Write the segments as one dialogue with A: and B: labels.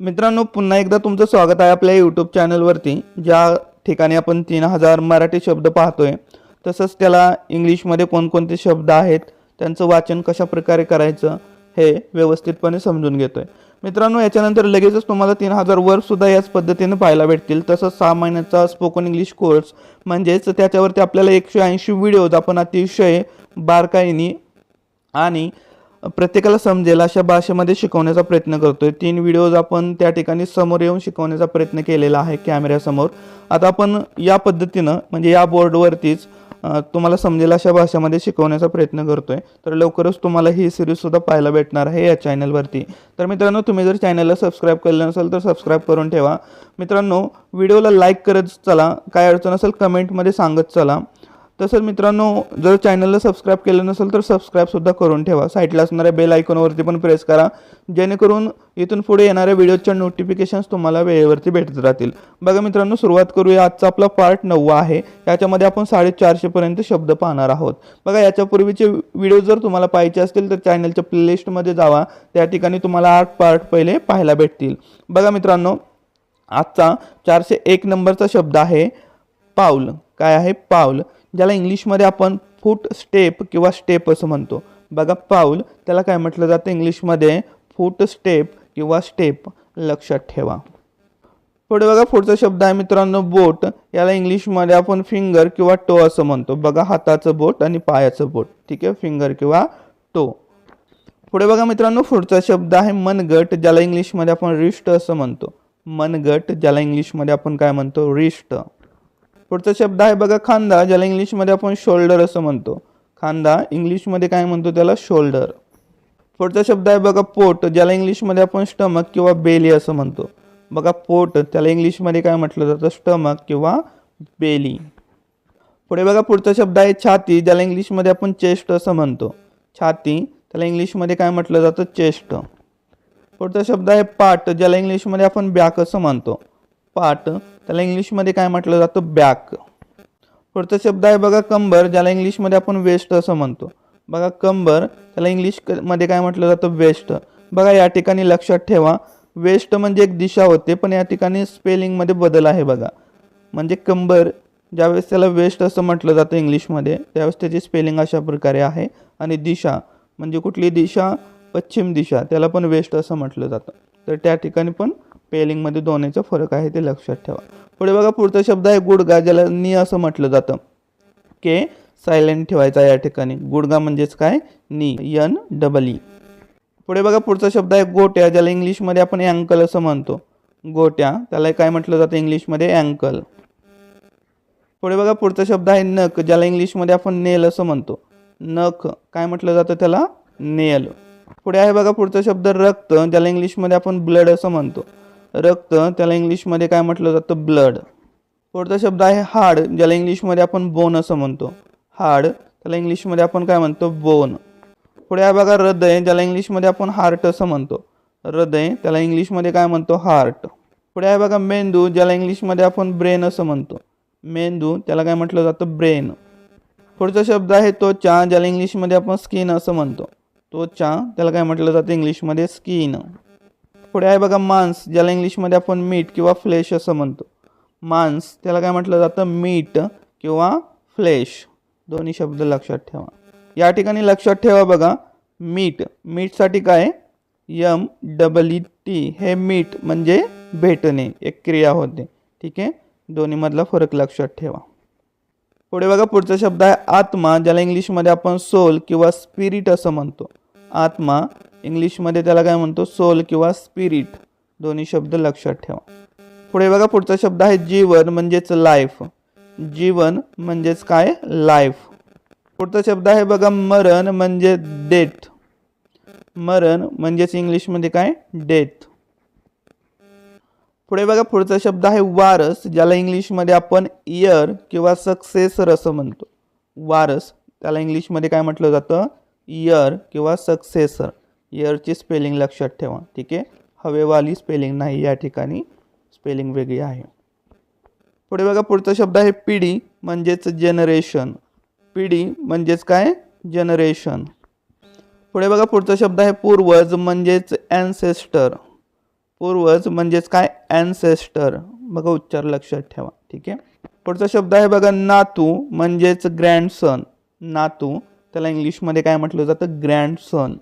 A: मित्रांनो पुन्हा एकदा तुमचं स्वागत आहे आपल्या यूट्यूब चॅनलवरती ज्या ठिकाणी आपण तीन हजार मराठी शब्द पाहतोय. तसंच त्याला इंग्लिशमध्ये कोणकोणते शब्द आहेत त्यांचं वाचन कशा प्रकारे करायचं हे व्यवस्थितपणे समजून घेतोय. मित्रांनो याच्यानंतर लगेचच तुम्हाला तीन हजार वर्कसुद्धा याच पद्धतीने पाहायला भेटतील. तसंच सहा महिन्याचा स्पोकन इंग्लिश कोर्स म्हणजेच त्याच्यावरती आपल्याला एकशे ऐंशी व्हिडिओज आपण अतिशय बारकाईनी आणि प्रत्येकाला समजेल अशा भाषेमध्ये शिकवण्याचा प्रयत्न करतो आहे तीन व्हिडिओज आपण त्या ठिकाणी समोर येऊन शिकवण्याचा प्रयत्न केलेला आहे कॅमेऱ्यासमोर आता आपण या पद्धतीनं म्हणजे या बोर्डवरतीच तुम्हाला समजेल अशा भाषेमध्ये शिकवण्याचा प्रयत्न करतो आहे तर लवकरच तुम्हाला ही सिरीजसुद्धा पाहायला भेटणार आहे या चॅनलवरती तर मित्रांनो तुम्ही जर चॅनलला सबस्क्राईब केलं नसेल तर सबस्क्राईब करून ठेवा. मित्रांनो व्हिडिओला लाईक करत चला. काय अडचण असेल कमेंटमध्ये सांगत चला. तसंच मित्रांनो जर चॅनलला सबस्क्राईब केलं नसेल तर सबस्क्राईबसुद्धा करून ठेवा. साईडला असणाऱ्या बेल आयकॉनवरती पण प्रेस करा. जेणेकरून इथून पुढे येणाऱ्या व्हिडिओच्या नोटिफिकेशन्स तुम्हाला वेळेवरती भेटत राहतील. बघा मित्रांनो सुरुवात करूया. आजचा आपला पार्ट नववा आहे. याच्यामध्ये आपण साडेचारशेपर्यंत शब्द पाहणार आहोत. बघा याच्यापूर्वीचे व्हिडिओ जर तुम्हाला पाहिजे असतील तर चॅनलच्या प्लेलिस्टमध्ये जावा. त्या ठिकाणी तुम्हाला आठ पार्ट पहिले पाहायला भेटतील. बघा मित्रांनो आजचा चारशे एक नंबरचा शब्द आहे पाऊल. काय आहे? पाऊल. ज्याला इंग्लिशमध्ये आपण फूट स्टेप किंवा स्टेप असं म्हणतो. बघा पाऊल त्याला काय म्हटलं जातं इंग्लिशमध्ये? फूट स्टेप किंवा स्टेप लक्षात ठेवा. पुढे बघा पुढचा शब्द आहे मित्रांनो बोट. याला इंग्लिशमध्ये आपण फिंगर किंवा टो असं म्हणतो. बघा हाताचं बोट आणि पायाचं बोट. ठीक आहे? फिंगर किंवा टो पुढे बघा मित्रांनो पुढचा शब्द आहे मनगट ज्याला इंग्लिशमध्ये आपण रिस्ट असं म्हणतो. मनगट ज्याला इंग्लिशमध्ये आपण काय म्हणतो? रिस्ट पुढचा शब्द आहे बघा खांदा ज्याला इंग्लिशमध्ये आपण शोल्डर असं म्हणतो. खांदा इंग्लिशमध्ये काय म्हणतो त्याला? शोल्डर पुढचा शब्द आहे बघा पोट ज्याला इंग्लिशमध्ये आपण स्टमक किंवा बेली असं म्हणतो. बघा पोट त्याला इंग्लिशमध्ये काय म्हटलं जातं? स्टमक किंवा बेली पुढे बघा पुढचा शब्द आहे छाती ज्याला इंग्लिशमध्ये आपण चेस्ट असं म्हणतो. छाती त्याला इंग्लिशमध्ये काय म्हटलं जातं? चेस्ट पुढचा शब्द आहे पाट ज्याला इंग्लिशमध्ये आपण बॅक असं म्हणतो. पाट त्याला इंग्लिशमध्ये काय म्हटलं जातं? बॅक पुढचा शब्द आहे बघा कंबर ज्याला इंग्लिशमध्ये आपण वेस्ट असं म्हणतो. बघा कंबर त्याला इंग्लिश काय म्हटलं जातं? वेस्ट बघा या ठिकाणी लक्षात ठेवा. वेस्ट म्हणजे एक दिशा होते पण या ठिकाणी स्पेलिंगमध्ये बदल आहे बघा. म्हणजे कंबर ज्यावेळेस त्याला वेस्ट असं म्हटलं जातं इंग्लिशमध्ये त्यावेळेस त्याची स्पेलिंग अशा प्रकारे आहे. आणि दिशा म्हणजे कुठली दिशा? पश्चिम दिशा त्याला पण वेस्ट असं म्हटलं जातं. तर त्या ठिकाणी पण स्पेलिंगमध्ये दोन्हीचा फरक आहे ते लक्षात ठेवा. पुढे बघा पुढचा शब्द आहे गुडगा ज्याला नी असं म्हटलं जातं. के सायलेंट ठेवायचा या ठिकाणी. गुडगा म्हणजेच काय? नी यन डबल ई. पुढे बघा पुढचा शब्द आहे गोट्या ज्याला इंग्लिशमध्ये आपण अँकल असं म्हणतो. गोट्या त्याला काय म्हटलं जातं इंग्लिशमध्ये? अँकल पुढे बघा पुढचा शब्द आहे नख ज्याला इंग्लिशमध्ये आपण नेल असं म्हणतो. नख काय म्हटलं जातं त्याला? नेल पुढे आहे बघा पुढचा शब्द रक्त ज्याला इंग्लिशमध्ये आपण ब्लड असं म्हणतो. रक्त त्याला इंग्लिशमध्ये काय म्हटलं जातं? ब्लड. पुढचा शब्द आहे हाड ज्याला इंग्लिशमध्ये आपण बोन असं म्हणतो. हाड त्याला इंग्लिशमध्ये आपण काय म्हणतो? बोन. पुढे आहे बघा हृदय ज्याला इंग्लिशमध्ये आपण हार्ट असं म्हणतो. हृदय त्याला इंग्लिशमध्ये काय म्हणतो? हार्ट. पुढे आहे बघा मेंदू ज्याला इंग्लिशमध्ये आपण ब्रेन असं म्हणतो. मेंदू त्याला काय म्हटलं जातं? ब्रेन. पुढचा शब्द आहे त्वचा ज्याला इंग्लिशमध्ये आपण स्किन असं म्हणतो. त्वचा त्याला काय म्हटलं जातं? इंग्लिशमध्ये स्किन. पुढे आहे बघा मांस ज्याला इंग्लिशमध्ये आपण मीठ किंवा फ्लेश असं म्हणतो. मांस त्याला काय म्हटलं जातं? मीठ किंवा फ्लेश दोन्ही शब्द लक्षात ठेवा. या ठिकाणी लक्षात ठेवा बघा मीठ. मीठसाठी काय? M double E T. हे मीठ म्हणजे भेटणे एक क्रिया होते. ठीक आहे? दोन्हीमधला फरक लक्षात ठेवा. पुढे बघा पुढचा शब्द आहे आत्मा ज्याला इंग्लिशमध्ये आपण सोल किंवा स्पिरिट असं म्हणतो. आत्मा इंग्लिशमध्ये त्याला काय म्हणतो? सोल किंवा स्पिरिट. दोन्ही शब्द लक्षात ठेवा. पुढे बघा पुढचा शब्द आहे जीवन म्हणजेच लाईफ जीवन म्हणजेच काय? लाईफ पुढचा शब्द आहे बघा मरण म्हणजे डेथ मरण म्हणजेच इंग्लिशमध्ये काय? डेथ पुढे बघा पुढचा शब्द आहे वारस ज्याला इंग्लिशमध्ये आपण इयर किंवा सक्सेसर असं म्हणतो. वारस त्याला इंग्लिशमध्ये काय म्हटलं जातं? इयर किंवा सक्सेसर इयरची स्पेलिंग लक्षात ठेवा ठीक आहे? हवेवाली स्पेलिंग नाही या ठिकाणी स्पेलिंग वेगळी आहे. पुढे बघा पुढचा शब्द आहे पिढी म्हणजेच जनरेशन पिढी म्हणजेच काय? जनरेशन पुढे बघा पुढचा शब्द आहे पूर्वज म्हणजेच ॲन्सेस्टर पूर्वज म्हणजेच काय? ॲन्सेस्टर बघा उच्चार लक्षात ठेवा ठीक आहे? पुढचा शब्द आहे बघा नातू म्हणजेच ग्रँडसन नातू त्याला इंग्लिशमध्ये काय म्हटलं जातं? ग्रँडसन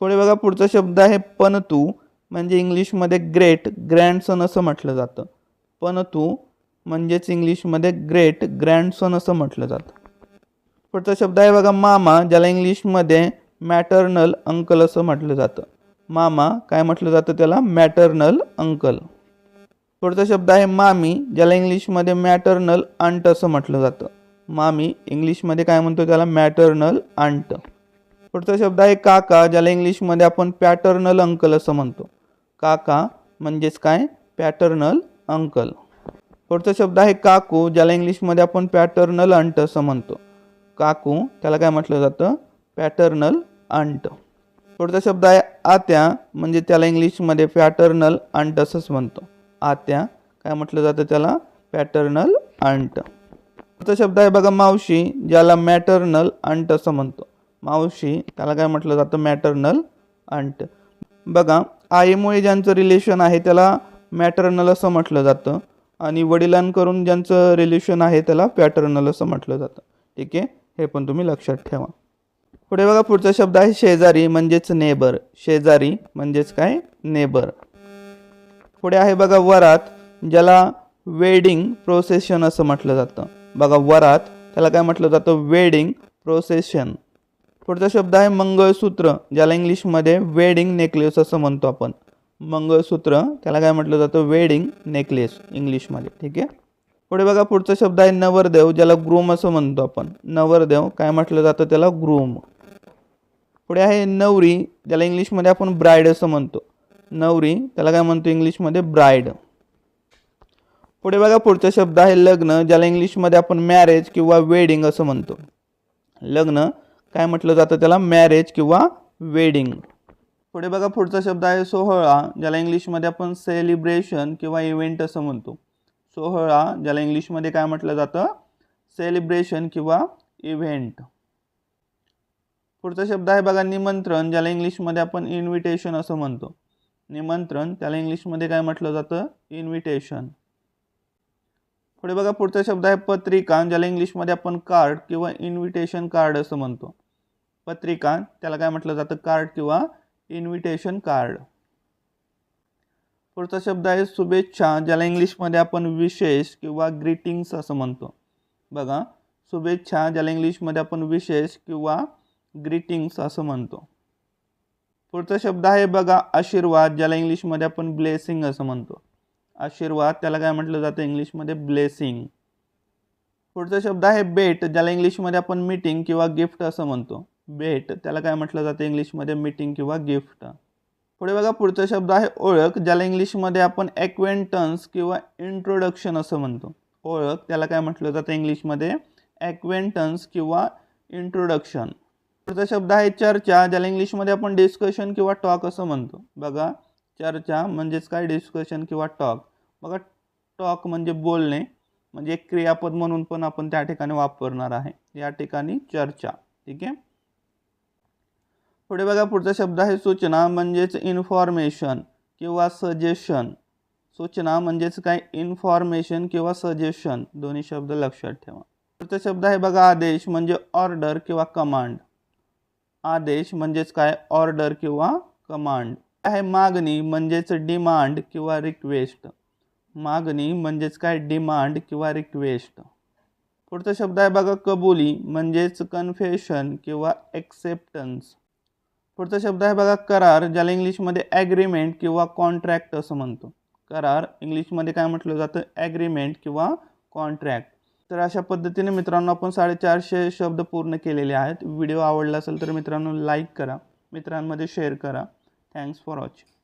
A: पुढे बघा पुढचा शब्द आहे पणतू म्हणजे इंग्लिशमध्ये ग्रेट ग्रँडसन असं म्हटलं जातं. पणतू म्हणजेच इंग्लिशमध्ये ग्रेट ग्रँडसन असं म्हटलं जातं. पुढचा शब्द आहे बघा मामा ज्याला इंग्लिशमध्ये मॅटर्नल अंकल असं म्हटलं जातं. मामा काय म्हटलं जातं त्याला? मॅटर्नल अंकल पुढचा शब्द आहे मामी ज्याला इंग्लिशमध्ये मॅटर्नल अंट असं म्हटलं जातं. मामी इंग्लिशमध्ये काय म्हणतो त्याला? मॅटर्नल अंट पुढचा शब्द आहे काका ज्याला इंग्लिशमध्ये आपण पॅटर्नल अंकल असं म्हणतो. काका म्हणजेच काय? Paternal uncle. पुढचा शब्द आहे काकू ज्याला इंग्लिशमध्ये आपण पॅटर्नल अंट असं म्हणतो. काकू त्याला काय म्हटलं जातं? Paternal aunt. पुढचा शब्द आहे आत्या म्हणजे त्याला इंग्लिशमध्ये पॅटर्नल अंट असंच म्हणतो. आत्या काय म्हटलं जातं त्याला? Paternal aunt. पुढचा शब्द आहे बघा मावशी ज्याला मॅटर्नल अंट असं म्हणतो. मावशी त्याला काय म्हटलं जातं? मॅटर्नल अंट बघा आईमुळे ज्यांचं रिलेशन आहे त्याला मॅटर्नल असं म्हटलं जातं. आणि वडिलांकडून ज्यांचं रिलेशन आहे त्याला पॅटर्नल असं म्हटलं जातं. ठीक आहे? हे पण तुम्ही लक्षात ठेवा. पुढे बघा पुढचा शब्द आहे शेजारी म्हणजेच नेबर. शेजारी म्हणजेच काय? नेबर. पुढे आहे बघा वरात ज्याला वेडिंग प्रोसेशन असं म्हटलं जातं. बघा वरात त्याला काय म्हटलं जातं? वेडिंग प्रोसेशन पुढचा शब्द आहे मंगळसूत्र ज्याला इंग्लिशमध्ये वेडिंग नेकलेस असं म्हणतो आपण. मंगळसूत्र त्याला काय म्हटलं जातं? वेडिंग नेकलेस इंग्लिशमध्ये ठीक आहे? पुढे बघा पुढचा शब्द आहे नवरदेव ज्याला ग्रूम असं म्हणतो आपण. नवरदेव काय म्हटलं जातं त्याला? ग्रूम पुढे आहे नवरी ज्याला इंग्लिशमध्ये आपण ब्राईड असं म्हणतो. नवरी त्याला काय म्हणतो इंग्लिशमध्ये? ब्राईड पुढे बघा पुढचा शब्द आहे लग्न ज्याला इंग्लिशमध्ये आपण मॅरेज किंवा वेडिंग असं म्हणतो. लग्न काय म्हटलं जातं त्याला? मॅरेज किंवा वेडिंग पुढे बघा पुढचा शब्द आहे सोहळा ज्याला इंग्लिशमध्ये आपण सेलिब्रेशन किंवा इव्हेंट असं म्हणतो. सोहळा ज्याला इंग्लिशमध्ये काय म्हटलं जातं? सेलिब्रेशन किंवा इव्हेंट पुढचा शब्द आहे बघा निमंत्रण ज्याला इंग्लिशमध्ये आपण इन्व्हिटेशन असं म्हणतो. निमंत्रण त्याला इंग्लिशमध्ये काय म्हटलं जातं? इन्व्हिटेशन पुढे बघा पुढचा शब्द आहे पत्रिका ज्याला इंग्लिशमध्ये आपण कार्ड किंवा इन्व्हिटेशन कार्ड असं म्हणतो. पत्रिका त्याला काय म्हटलं जातं? कार्ड किंवा इन्व्हिटेशन कार्ड पुढचा शब्द आहे शुभेच्छा, ज्याला इंग्लिशमध्ये आपण विशेष किंवा ग्रीटिंग्स असं म्हणतो. बघा, शुभेच्छा, ज्याला इंग्लिशमध्ये विशेष किंवा ग्रीटिंग्स म्हणतो. पुढचा शब्द आहे बघा, आशीर्वाद, ज्याला इंग्लिशमध्ये आपण ब्लेसिंग असं म्हणतो. आशीर्वाद, त्याला म्हटलं जातं? इंग्लिशमध्ये ब्लेसिंग पुढचा शब्द आहे भेट, ज्याला इंग्लिशमध्ये आपण मीटिंग किंवा गिफ्ट असं भेट त्याला काय म्हटलं जातं इंग्लिशमध्ये? मीटिंग किंवा गिफ्ट पुढे बघा पुढचा शब्द आहे ओळख ज्याला इंग्लिशमध्ये आपण ॲक्वेंटन्स किंवा इंट्रोडक्शन असं म्हणतो. ओळख त्याला काय म्हटलं जातं इंग्लिशमध्ये? ॲक्वेंटन्स किंवा इंट्रोडक्शन पुढचा शब्द आहे चर्चा ज्याला इंग्लिशमध्ये आपण डिस्कशन किंवा टॉक असं म्हणतो. बघा चर्चा म्हणजेच काय? डिस्कशन किंवा टॉक बघा टॉक म्हणजे बोलणे म्हणजे एक क्रियापद म्हणून पण आपण त्या ठिकाणी वापरणार आहे. या ठिकाणी चर्चा. ठीक आहे? पुढे बघा पुढचा शब्द आहे सूचना म्हणजेच इन्फॉर्मेशन किंवा सजेशन सूचना म्हणजेच काय? इन्फॉर्मेशन किंवा सजेशन दोन्ही शब्द लक्षात ठेवा. पुढचा शब्द आहे बघा आदेश म्हणजे ऑर्डर किंवा कमांड आदेश म्हणजेच काय? ऑर्डर किंवा कमांड आहे मागणी म्हणजेच डिमांड किंवा रिक्वेस्ट मागणी म्हणजेच काय? डिमांड किंवा रिक्वेस्ट पुढचा शब्द आहे बघा कबुली म्हणजेच कन्फेशन किंवा एक्सेप्टन्स पुढचा शब्द आहे बघा करार ज्याला इंग्लिशमध्ये ॲग्रीमेंट किंवा कॉन्ट्रॅक्ट असं म्हणतो. करार इंग्लिशमध्ये काय म्हटलं जातं? ॲग्रीमेंट किंवा कॉन्ट्रॅक्ट तर अशा पद्धतीने मित्रांनो आपण साडेचारशे शब्द पूर्ण केलेले आहेत. व्हिडिओ आवडला असेल तर मित्रांनो लाईक करा. मित्रांमध्ये शेअर करा. Thanks for watching